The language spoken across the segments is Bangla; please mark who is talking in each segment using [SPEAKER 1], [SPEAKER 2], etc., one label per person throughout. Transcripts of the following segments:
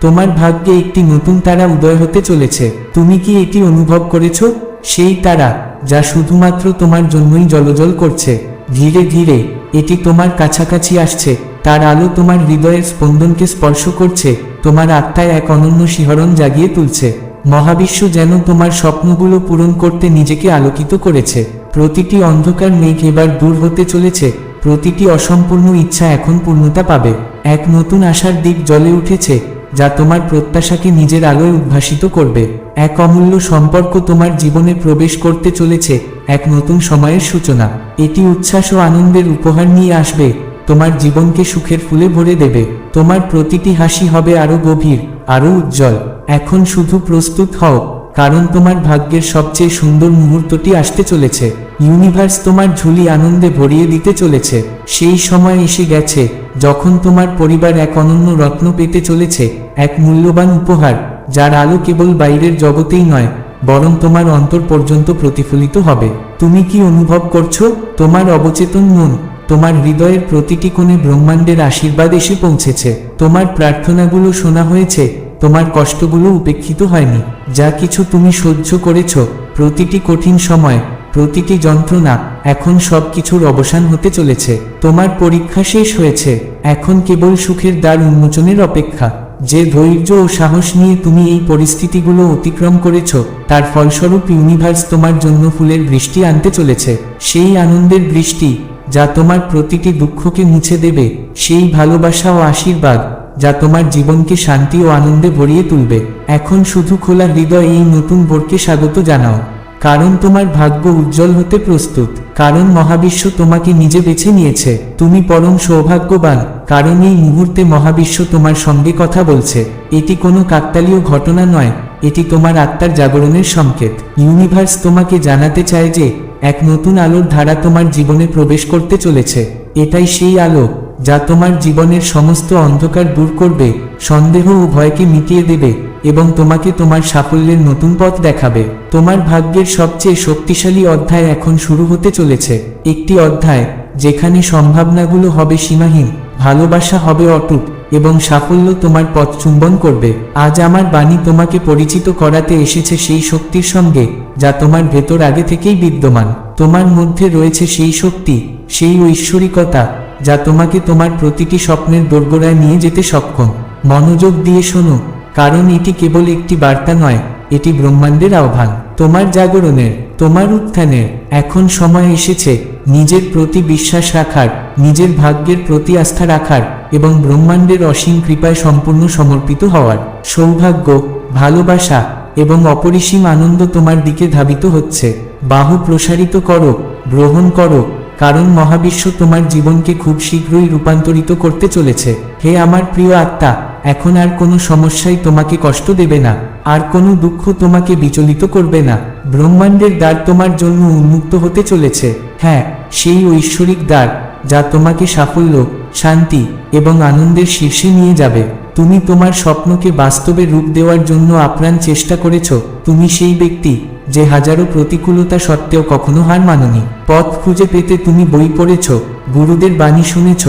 [SPEAKER 1] তোমার ভাগ্যে একটি নতুন তারা উদয় হতে চলেছে। তুমি কি এটি অনুভব করেছ? সেই তারা, যা শুধুমাত্র তোমার জন্যই জলজল করছে। ধীরে ধীরে, এটি তোমার কাছাকাছি আসছে। তার আলো তোমার হৃদয়ের স্পন্দনকে স্পর্শ করছে। তোমার আত্মায় এক অনন্য শিহরণ জাগিয়ে তুলছে। মহাবিশ্ব যেন তোমার স্বপ্নগুলো পূরণ করতে নিজেকে আলোকিত করেছে। প্রতিটি অন্ধকার মেঘ এবার দূর হতে চলেছে। প্রতিটি অসম্পূর্ণ ইচ্ছা এখন পূর্ণতা পাবে। এক নতুন আশার দিক জ্বলে উঠেছে। যা তোমার প্রত্যাশাকে নিজের আলোয় উদ্ভাসিত করবে। এক অমূল্য সম্পর্ক তোমার জীবনে প্রবেশ করতে চলেছে, এক নতুন সময়ের সূচনা। এটি উচ্ছ্বাস ও আনন্দের উপহার নিয়ে আসবে, তোমার জীবনকে সুখের ফুলে ভরে দেবে। তোমার প্রতিটি হাসি হবে আরও গভীর, আরও উজ্জ্বল। এখন শুধু প্রস্তুত হও, কারণ তোমার ভাগ্যের সবচেয়ে সুন্দর মুহূর্তটি আসতে চলেছে। ইউনিভার্স তোমার ঝুলি আনন্দে ভরিয়ে দিতে চলেছে। সেই সময় এসে গেছে, যখন তোমার পরিবার এক অনন্য রত্ন পেতে চলেছে। এক মূল্যবান উপহার, যার আলো কেবল বাইরের জগতেই নয়, বরং তোমার অন্তর পর্যন্ত প্রতিফলিত হবে। তুমি কি অনুভব করছ? তোমার অবচেতন মন, তোমার হৃদয়ের প্রতিটি কোণে ব্রহ্মাণ্ডের আশীর্বাদ এসে পৌঁছেছে। তোমার প্রার্থনাগুলো শোনা হয়েছে, তোমার কষ্টগুলো উপেক্ষিত হয়নি। যা কিছু তুমি সহ্য করেছ, প্রতিটি কঠিন সময়, প্রতিটি যন্ত্রণা, এখন সব কিছুর অবসান হতে চলেছে। তোমার পরীক্ষা শেষ হয়েছে, এখন কেবল সুখের দ্বার উন্মোচনের অপেক্ষা। যে ধৈর্য ও সাহস নিয়ে তুমি এই পরিস্থিতিগুলো অতিক্রম করেছ, তার ফলস্বরূপ ইউনিভার্স তোমার জন্য ফুলের বৃষ্টি আনতে চলেছে। সেই আনন্দের বৃষ্টি যা তোমার প্রতিটি দুঃখকে মুছে দেবে, সেই ভালোবাসা ও আশীর্বাদ যা তোমার জীবনকে শান্তি ও আনন্দে ভরিয়ে তুলবে। এখন শুধু খোলা হৃদয় এই নতুন ভোরকে স্বাগত জানাও। কারণ তোমার ভাগ্য উজ্জ্বল হতে প্রস্তুত, কারণ মহাবিশ্ব তোমাকে নিজে বেছে নিয়েছে, তুমি পরম সৌভাগ্যবান, কারণ এই মুহূর্তে মহাবিশ্ব তোমার সঙ্গে কথা বলছে, এটি কোনো কাকতালীয় ঘটনা নয়, এটি তোমার আত্মার জাগরণের সংকেত ইউনিভার্স তোমাকে জানাতে চায় যে, এক নতুন আলোর ধারা তোমার জীবনে প্রবেশ করতে চলেছে, এটাই সেই আলো, যা তোমার জীবনের সমস্ত অন্ধকার দূর করবে, সন্দেহ ও ভয়কে মিটিয়ে দেবে এবং তোমাকে তোমার সাফল্যের নতুন পথ দেখাবে। তোমার ভাগ্যের সবচেয়ে শক্তিশালী অধ্যায় এখন শুরু হতে চলেছে। একটি অধ্যায়, যেখানে সম্ভাবনাগুলো হবে সীমাহীন, ভালোবাসা হবে অটুট, এবং সাফল্য তোমার পথ চুম্বন করবে। আজ আমার বাণী তোমাকে পরিচিত করাতে এসেছে সেই শক্তির সঙ্গে, যা তোমার ভেতর আগে থেকেই বিদ্যমান। তোমার মধ্যে রয়েছে সেই শক্তি, সেই ঐশ্বরিকতা, যা তোমাকে তোমার প্রতিটি স্বপ্নের দোরগোড়ায় নিয়ে যেতে সক্ষম। মনোযোগ দিয়ে শোনো কারণ এটি কেবল একটি বার্তা নয়, এটি ব্রহ্মাণ্ডের আহ্বান। তোমার জাগরণের, তোমার উত্থানের, এখন সময় এসেছে নিজের প্রতি বিশ্বাস রাখার, নিজের ভাগ্যের প্রতি আস্থা রাখার এবং ব্রহ্মাণ্ডের অসীম কৃপায় সম্পূর্ণ সমর্পিত হওয়ার। সৌভাগ্য, ভালোবাসা এবং অপরিসীম আনন্দ তোমার দিকে ধাবিত হচ্ছে। বাহু প্রসারিত করো, গ্রহণ করো, কারণ মহাবিশ্ব তোমার জীবনকে খুব শীঘ্রই রূপান্তরিত করতে চলেছে। হে আমার প্রিয় আত্মা এখন আর কোনো সমস্যাই তোমাকে কষ্ট দেবে না, আর কোনো দুঃখ তোমাকে বিচলিত করবে না। ব্রহ্মাণ্ডের দ্বার তোমার জন্য উন্মুক্ত হতে চলেছে। হ্যাঁ সেই ঐশ্বরিক দ্বার, যা তোমাকে সাফল্য, শান্তি এবং আনন্দের শীর্ষে নিয়ে যাবে। তুমি তোমার স্বপ্নকে বাস্তবে রূপ দেওয়ার জন্য আপ্রাণ চেষ্টা করেছ। তুমি সেই ব্যক্তি, যে হাজারো প্রতিকূলতা সত্ত্বেও কখনো হার মাননি। পথ খুঁজে পেতে তুমি বই পড়েছ, গুরুদের বাণী শুনেছ,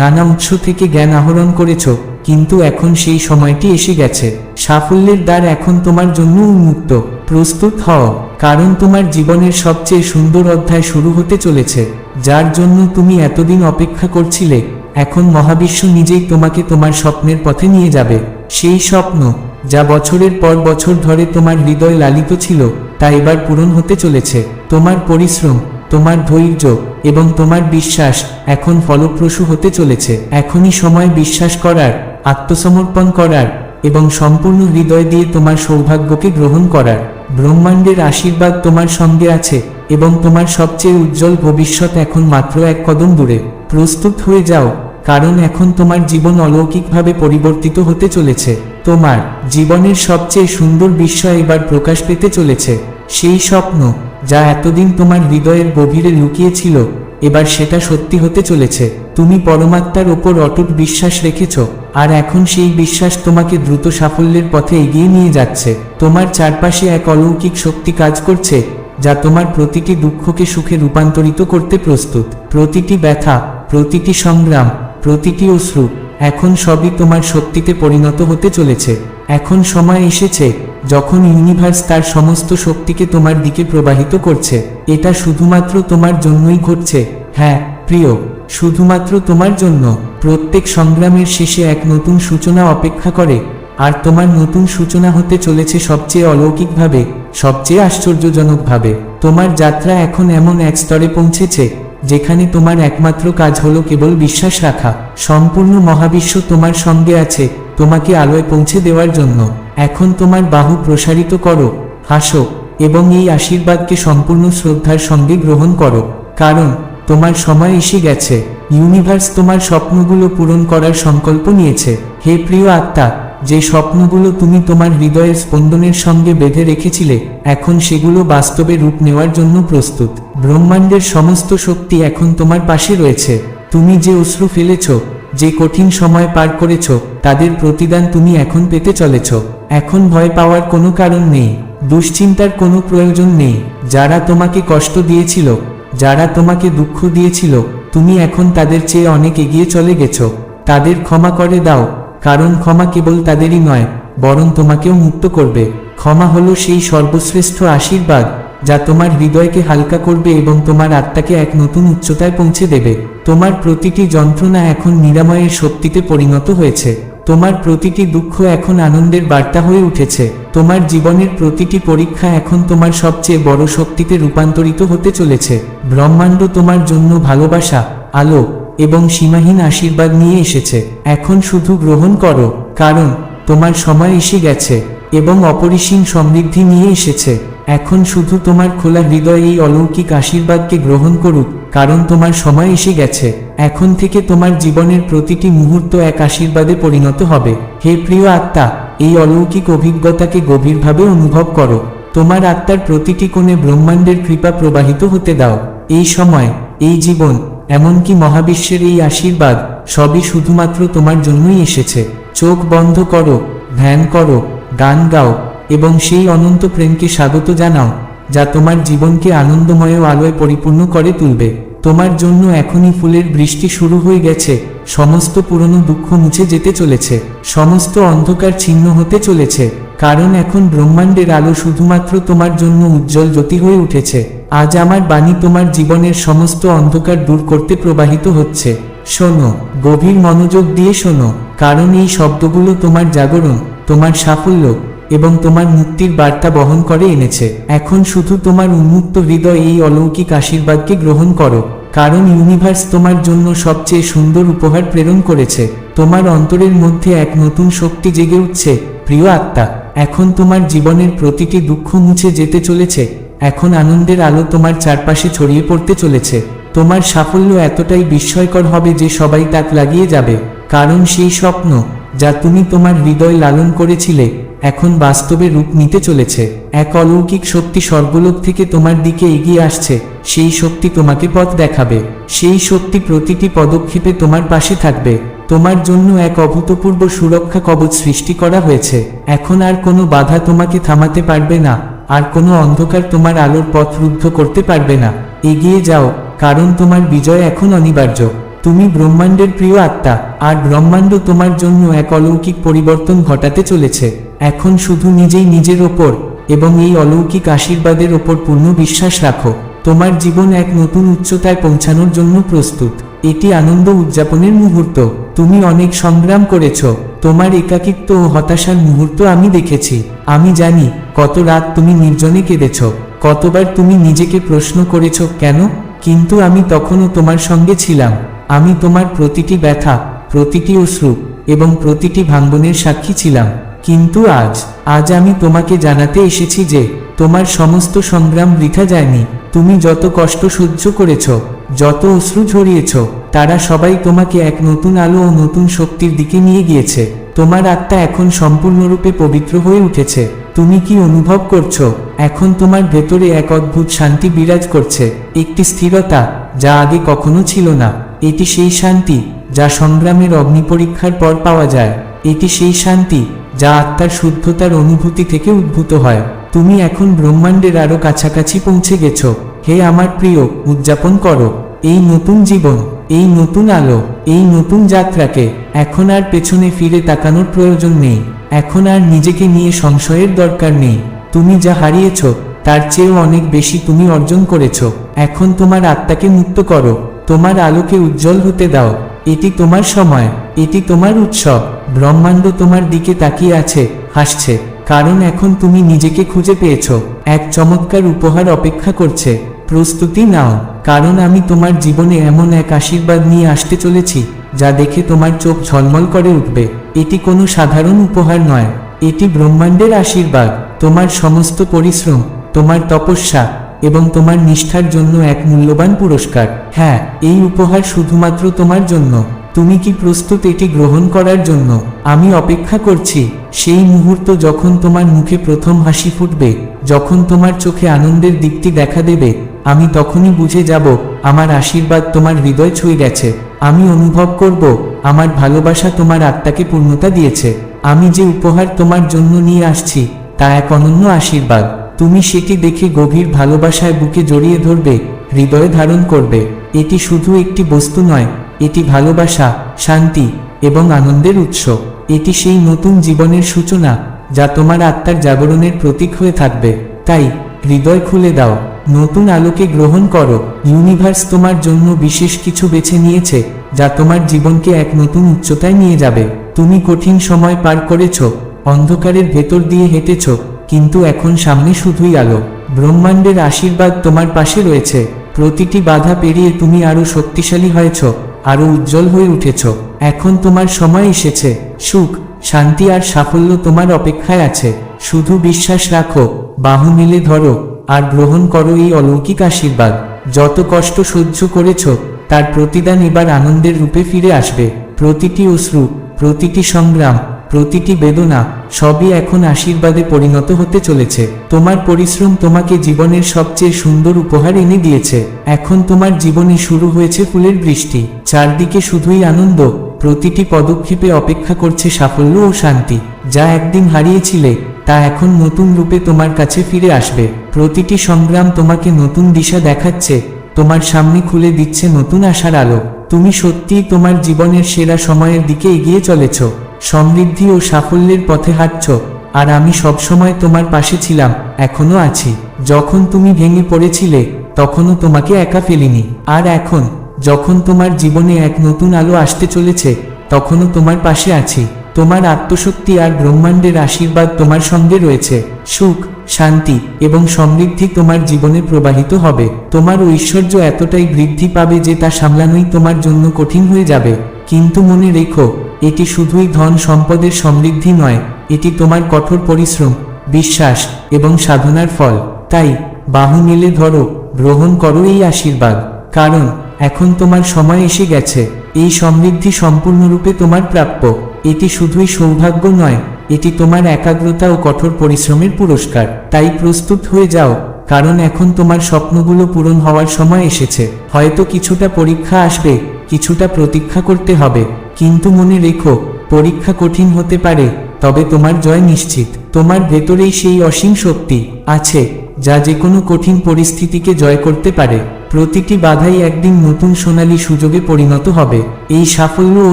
[SPEAKER 1] নানা উৎস থেকে জ্ঞান আহরণ করেছ কিন্তু এখন সেই সময়টি এসে গেছে। সাফল্যের দ্বার এখন তোমার জন্য উন্মুক্ত। প্রস্তুত হও, কারণ তোমার জীবনের সবচেয়ে সুন্দর অধ্যায় শুরু হতে চলেছে, যার জন্য তুমি এতদিন অপেক্ষা করছিলে। এখন মহাবিশ্ব নিজেই তোমাকে তোমার স্বপ্নের পথে নিয়ে যাবে। সেই স্বপ্ন, যা বছরের পর বছর ধরে তোমার হৃদয় লালিত ছিল, তা এবার পূরণ হতে চলেছে। তোমার পরিশ্রম, তোমার ধৈর্য এবং তোমার বিশ্বাস এখন ফলপ্রসূ হতে চলেছে। এখনই সময় বিশ্বাস করার আত্মসমর্পণ করার এবং সম্পূর্ণ হৃদয় দিয়ে তোমার সৌভাগ্যকে গ্রহণ করার। ব্রহ্মাণ্ডের আশীর্বাদ তোমার সঙ্গে আছে এবং তোমার সবচেয়ে উজ্জ্বল ভবিষ্যৎ এখন মাত্র এক কদম দূরে। প্রস্তুত হয়ে যাও, কারণ এখন তোমার জীবন অলৌকিকভাবে পরিবর্তিত হতে চলেছে। তোমার জীবনের সবচেয়ে সুন্দর বিস্ময় এবার প্রকাশ পেতে চলেছে। সেই স্বপ্ন, যা এতদিন তোমার হৃদয়ের গভীরে লুকিয়েছিল এবার সেটা সত্যি হতে চলেছে। তুমি পরমাত্মার ওপর অটুট বিশ্বাস রেখেছ, আর এখন সেই বিশ্বাস তোমাকে দ্রুত সাফল্যের পথে এগিয়ে নিয়ে যাচ্ছে। তোমার চারপাশে এক অলৌকিক শক্তি কাজ করছে, যা তোমার প্রতিটি দুঃখকে সুখে রূপান্তরিত করতে প্রস্তুত। প্রতিটি ব্যথা, প্রতিটি সংগ্রাম, প্রতিটি অশ্রু, এখন সবই তোমার শক্তিতে পরিণত হতে চলেছে। এখন সময় এসেছে, যখন ইউনিভার্স তার সমস্ত শক্তিকে তোমার দিকে প্রবাহিত করছে। এটা শুধুমাত্র তোমার জন্যই ঘটছে। হ্যাঁ প্রিয়, শুধুমাত্র তোমার জন্য। প্রত্যেক সংগ্রামের শেষে এক নতুন সূচনা অপেক্ষা করে। আর তোমার নতুন সূচনা হতে চলেছে সবচেয়ে অলৌকিকভাবে, সবচেয়ে আশ্চর্যজনকভাবে। তোমার যাত্রা এখন এমন এক স্তরে পৌঁছেছে, যেখানে তোমার একমাত্র কাজ হলো কেবল বিশ্বাস রাখা। সম্পূর্ণ মহাবিশ্ব তোমার সঙ্গে আছে। তোমাকে আলোয় পৌঁছে দেওয়ার জন্য এখন তোমার বাহু প্রসারিত করো, হাসো, এবং এই আশীর্বাদকে সম্পূর্ণ শ্রদ্ধার সঙ্গে গ্রহণ করো, কারণ তোমার সময় এসে গেছে। ইউনিভার্স তোমার স্বপ্নগুলো পূরণ করার সংকল্প নিয়েছে। হে প্রিয় আত্মা, যে স্বপ্নগুলো তুমি তোমার হৃদয়ের স্পন্দনের সঙ্গে বেঁধে রেখেছিলে, এখন সেগুলো বাস্তবে রূপ নেওয়ার জন্য প্রস্তুত। ব্রহ্মাণ্ডের সমস্ত শক্তি এখন তোমার পাশে রয়েছে। তুমি যে অশ্রু ফেলেছ যে কঠিন সময় পার করেছ, তাদের প্রতিদান তুমি এখন পেতে চলেছ। এখন ভয় পাওয়ার কোনো কারণ নেই, দুশ্চিন্তার কোনো প্রয়োজন নেই। যারা তোমাকে কষ্ট দিয়েছিল, যারা তোমাকে দুঃখ দিয়েছিল, তুমি এখন তাদের চেয়ে অনেক এগিয়ে চলে গেছো। তাদের ক্ষমা করে দাও, কারণ ক্ষমা কেবল তাদেরই নয়, বরং তোমাকেও মুক্ত করবে। ক্ষমা হলো সেই সর্বশ্রেষ্ঠ আশীর্বাদ। যা তোমার হৃদয়কে হালকা করবে এবং তোমার আত্মাকে এক নতুন উচ্চতায় পৌঁছে দেবে। তোমার প্রতিটি যন্ত্রণা এখন নিরাময়ের শক্তিতে পরিণত হয়েছে। তোমার প্রতিটি দুঃখ এখন আনন্দের বার্তা হয়ে উঠেছে। তোমার জীবনের প্রতিটি পরীক্ষা এখন তোমার সবচেয়ে বড় শক্তিতে রূপান্তরিত হতে চলেছে। ব্রহ্মাণ্ড তোমার জন্য ভালোবাসা, আলো এবং সীমাহীন আশীর্বাদ নিয়ে এসেছে। এখন শুধু গ্রহণ করো, কারণ তোমার সময় এসে গেছে এবং অপরিসীম সমৃদ্ধি নিয়ে এসেছে। এখন শুধু তোমার খোলা হৃদয় এই অলৌকিক আশীর্বাদকে গ্রহণ করুক, কারণ তোমার সময় এসে গেছে। এখন থেকে তোমার জীবনের প্রতিটি মুহূর্ত এক আশীর্বাদে পরিণত হবে। হে প্রিয় আত্মা, এই অলৌকিক অভিজ্ঞতাকে গভীরভাবে অনুভব করো। তোমার আত্মার প্রতিটি কোণে ব্রহ্মাণ্ডের কৃপা প্রবাহিত হতে দাও। এই সময়, এই জীবন, এমনকি মহাবিশ্বের এই আশীর্বাদ, সবই শুধুমাত্র তোমার জন্যই এসেছে। চোখ বন্ধ করো, ধ্যান করো, গান গাও এবং সেই অনন্ত প্রেমকে স্বাগত জানাও, যা তোমার জীবনকে আনন্দময় আলোয় পরিপূর্ণ করে তুলবে। তোমার জন্য এখনই ফুলের বৃষ্টি শুরু হয়ে গেছে, সমস্ত পুরনো দুঃখ মুছে যেতে চলেছে, সমস্ত অন্ধকার ছিন্ন হতে চলেছে, কারণ এখন ব্রহ্মাণ্ডের আলো শুধুমাত্র তোমার জন্য উজ্জ্বল জ্যোতি হয়ে উঠেছে। আজ আমার বাণী তোমার জীবনের সমস্ত অন্ধকার দূর করতে প্রবাহিত হচ্ছে। শোনো, গভীর মনোযোগ দিয়ে শোনো, কারণ এই শব্দগুলো তোমার জাগরণ, তোমার সাফল্য এবং তোমার মুক্তির বার্তা বহন করে এনেছে। এখন শুধু তোমার উন্মুক্ত হৃদয় এই অলৌকিক আশীর্বাদকে গ্রহণ করো, কারণ ইউনিভার্স তোমার জন্য সবচেয়ে সুন্দর উপহার প্রেরণ করেছে। তোমার অন্তরের মধ্যে এক নতুন শক্তি জেগে উঠছে, প্রিয় আত্মা। এখন তোমার জীবনের প্রতিটি দুঃখ মুছে যেতে চলেছে। এখন আনন্দের আলো তোমার চারপাশে ছড়িয়ে পড়তে চলেছে। তোমার সাফল্য এতটাই বিস্ময়কর হবে যে সবাই তাক লাগিয়ে যাবে। কারণ সেই স্বপ্ন, যা তুমি তোমার হৃদয় লালন করেছিলে এখন বাস্তবে রূপ নিতে চলেছে। এক অলৌকিক শক্তি স্বর্গলোক থেকে তোমার দিকে এগিয়ে আসছে। সেই শক্তি তোমাকে পথ দেখাবে। সেই শক্তি প্রতিটি পদক্ষেপে তোমার পাশে থাকবে। তোমার জন্য এক অভূতপূর্ব সুরক্ষা কবচ সৃষ্টি করা হয়েছে। এখন আর কোনো বাধা তোমাকে থামাতে পারবে না। আর কোনো অন্ধকার তোমার আলোর পথ রুদ্ধ করতে পারবে না। এগিয়ে যাও, কারণ তোমার বিজয় এখন অনিবার্য। তুমি ব্রহ্মাণ্ডের প্রিয় আত্মা, আর ব্রহ্মাণ্ড তোমার জন্য এক অলৌকিক পরিবর্তন ঘটাতে চলেছে। এখন শুধু নিজেই নিজের ওপর এবং এই অলৌকিক আশীর্বাদের ওপর পূর্ণ বিশ্বাস রাখো। তোমার জীবন এক নতুন উচ্চতায় পৌঁছানোর জন্য প্রস্তুত। এটি আনন্দ উদযাপনের মুহূর্ত। তুমি অনেক সংগ্রাম করেছ। তোমার একাকিত্ব ও হতাশার মুহূর্ত আমি দেখেছি। আমি জানি কত রাত তুমি নির্জনে কেঁদেছ। কতবার তুমি নিজেকে প্রশ্ন করেছ, কেন? কিন্তু আমি তখনও তোমার সঙ্গে ছিলাম। আমি তোমার প্রতিটি ব্যথা, প্রতিটি অশ্রু এবং প্রতিটি ভাঙ্গনের সাক্ষী ছিলাম। কিন্তু আজ আজ আমি তোমাকে জানাতে এসেছি যে, তোমার সমস্ত সংগ্রাম বৃথা যায়নি। তুমি যত কষ্ট সহ্য করেছ, যত অশ্রু ঝরিয়েছ, তারা সবাই তোমাকে এক নতুন আলো ও নতুন শক্তির দিকে নিয়ে গিয়েছে। তোমার আত্মা এখন সম্পূর্ণরূপে পবিত্র হয়ে উঠেছে। তুমি কি অনুভব করছ? এখন তোমার ভেতরে এক অদ্ভুত শান্তি বিরাজ করছে। একটি স্থিরতা, যা আগে কখনো ছিল না। এটি সেই শান্তি, যা সংগ্রামের অগ্নিপরীক্ষার পর পাওয়া যায়। এটি সেই শান্তি যা আত্মার শুদ্ধতার অনুভূতি থেকে উদ্ভূত হয়। তুমি এখন ব্রহ্মাণ্ডের আরও কাছাকাছি পৌঁছে গেছ। হে আমার প্রিয়, উদযাপন করো। এই নতুন জীবন, এই নতুন আলো, এই নতুন যাত্রাকে এখন আর পেছনে ফিরে তাকানোর প্রয়োজন নেই। এখন আর নিজেকে নিয়ে সংশয়ের দরকার নেই। তুমি যা হারিয়েছ, তার চেয়েও অনেক বেশি তুমি অর্জন করেছ। এখন তোমার আত্মাকে মুক্ত করো। তোমার আলোকে উজ্জ্বল হতে দাও। এটি তোমার সময়, এটি তোমার উৎসব, ব্রহ্মাণ্ড তোমার দিকে তাকিয়ে আছে, হাসছে, কারণ এখন তুমি নিজেকে খুঁজে পেয়েছ, এক চমৎকার উপহার অপেক্ষা করছে, প্রস্তুতি নাও, কারণ আমি তোমার জীবনে এমন এক আশীর্বাদ নিয়ে আসতে চলেছি, যা দেখে তোমার চোখ ঝলমল করে উঠবে, এটি কোনো সাধারণ উপহার নয়, এটি ব্রহ্মাণ্ডের আশীর্বাদ, তোমার সমস্ত পরিশ্রম, তোমার তপস্যা এবং তোমার নিষ্ঠার জন্য এক মূল্যবান পুরস্কার। হ্যাঁ এই উপহার শুধুমাত্র তোমার জন্য। তুমি কি প্রস্তুত এটি গ্রহণ করার জন্য? আমি অপেক্ষা করছি। সেই মুহূর্ত যখন তোমার মুখে প্রথম হাসি ফুটবে, যখন তোমার চোখে আনন্দের দিকটি দেখা দেবে, আমি তখনই বুঝে যাব, আমার আশীর্বাদ তোমার হৃদয় ছুঁয়ে গেছে। আমি অনুভব করব, আমার ভালোবাসা তোমার আত্মাকে পূর্ণতা দিয়েছে। আমি যে উপহার তোমার জন্য নিয়ে আসছি, তা এক অনন্য আশীর্বাদ। তুমি সেটি দেখে গভীর ভালোবাসায় বুকে জড়িয়ে ধরবে, হৃদয়ে ধারণ করবে। এটি শুধু একটি বস্তু নয়, এটি ভালোবাসা, শান্তি এবং আনন্দের উৎস। এটি সেই নতুন জীবনের সূচনা যা তোমার আত্মার জাগরণের প্রতীক হয়ে থাকবে। তাই, হৃদয় খুলে দাও। নতুন আলোকে গ্রহণ করো। ইউনিভার্স তোমার জন্য বিশেষ কিছু বেছে নিয়েছে যা তোমার জীবনকে এক নতুন উচ্চতায় নিয়ে যাবে। তুমি কঠিন সময় পার করেছ, অন্ধকারের ভেতর দিয়ে হেঁটেছ কিন্তু এখন সামনে শুধুই আলো। ব্রহ্মাণ্ডের আশীর্বাদ তোমার পাশে রয়েছে। প্রতিটি বাধা পেরিয়ে তুমি আরও শক্তিশালী হয়েছ, আরও উজ্জ্বল হয়ে উঠেছ। এখন তোমার সময় এসেছে। সুখ, শান্তি আর সাফল্য তোমার অপেক্ষায় আছে। শুধু বিশ্বাস রাখো, বাহু মিলে ধরো, আর গ্রহণ করো এই অলৌকিক আশীর্বাদ। যত কষ্ট সহ্য করেছ, তার প্রতিদান এবার আনন্দের রূপে ফিরে আসবে। প্রতিটি অশ্রু, প্রতিটি সংগ্রাম প্রতিটি বেদনা সবই এখন আশীর্বাদে পরিণত হতে চলেছে। তোমার পরিশ্রম তোমাকে জীবনের সবচেয়ে সুন্দর উপহার এনে দিয়েছে। এখন তোমার জীবনে শুরু হয়েছে ফুলের বৃষ্টি। চারদিকে শুধুই আনন্দ, প্রতিটি পদক্ষেপে অপেক্ষা করছে সাফল্য ও শান্তি। যা একদিন হারিয়েছিলে, তা এখন নতুন রূপে তোমার কাছে ফিরে আসবে। প্রতিটি সংগ্রাম তোমাকে নতুন দিশা দেখাচ্ছে, তোমার সামনে খুলে দিচ্ছে নতুন আশার আলো। তুমি সত্যিই তোমার জীবনের সেরা সময়ের দিকে এগিয়ে চলেছ। সমৃদ্ধি ও সাফল্যের পথে হাঁটছ, আর আমি সবসময় তোমার পাশে ছিলাম, এখনও আছি। যখন তুমি ভেঙে পড়েছিলে, তখনও তোমাকে একা ফেলিনি। আর এখন, যখন তোমার জীবনে এক নতুন আলো আসতে চলেছে, তখনও তোমার পাশে আছি। তোমার আত্মশক্তি আর ব্রহ্মাণ্ডের আশীর্বাদ তোমার সঙ্গে রয়েছে। সুখ, শান্তি এবং সমৃদ্ধি তোমার জীবনে প্রবাহিত হবে। তোমার ঐশ্বর্য এতটাই বৃদ্ধি পাবে যে তা সামলানোই তোমার জন্য কঠিন হয়ে যাবে। কিন্তু মনে রেখো এটি শুধুই ধন সম্পদের সমৃদ্ধি নয়, এটি তোমার কঠোর পরিশ্রম, বিশ্বাস এবং সাধনার ফল। তাই, বাহু মিলে ধরো, গ্রহণ করো এই আশীর্বাদ। কারণ, এখন তোমার সময় এসে গেছে, এই সমৃদ্ধি সম্পূর্ণরূপে তোমার প্রাপ্য। এটি শুধুই সৌভাগ্য নয়, এটি তোমার একাগ্রতা ও কঠোর পরিশ্রমের পুরস্কার। তাই প্রস্তুত হয়ে যাও। কারণ এখন তোমার স্বপ্নগুলো পূরণ হওয়ার সময় এসেছে। হয়তো কিছুটা পরীক্ষা আসবে, কিছুটা প্রতীক্ষা করতে হবে। কিন্তু মনে রেখো, পরীক্ষা কঠিন হতে পারে, তবে তোমার জয় নিশ্চিত। তোমার ভেতরেই সেই অসীম শক্তি আছে, যা যে কোনো কঠিন পরিস্থিতিকে জয় করতে পারে। প্রতিটি বাধাই একদিন নতুন সোনালী সুযোগে পরিণত হবে। এই সাফল্য ও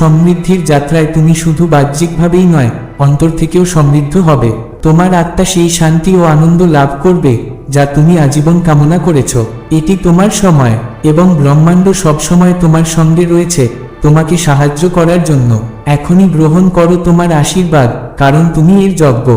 [SPEAKER 1] সমৃদ্ধির যাত্রায় তুমি শুধু বাহ্যিকভাবেই নয়, অন্তর থেকেও সমৃদ্ধ হবে। তোমার আত্মা সেই শান্তি ও আনন্দ লাভ করবে, যা তুমি আজীবন কামনা করেছ। এটি তোমার সময় এবং ব্রহ্মাণ্ড সবসময় তোমার সঙ্গে রয়েছে, তোমাকে সাহায্য করার জন্য। এখনই গ্রহণ করো তোমার আশীর্বাদ, কারণ তুমি এর যজ্ঞ।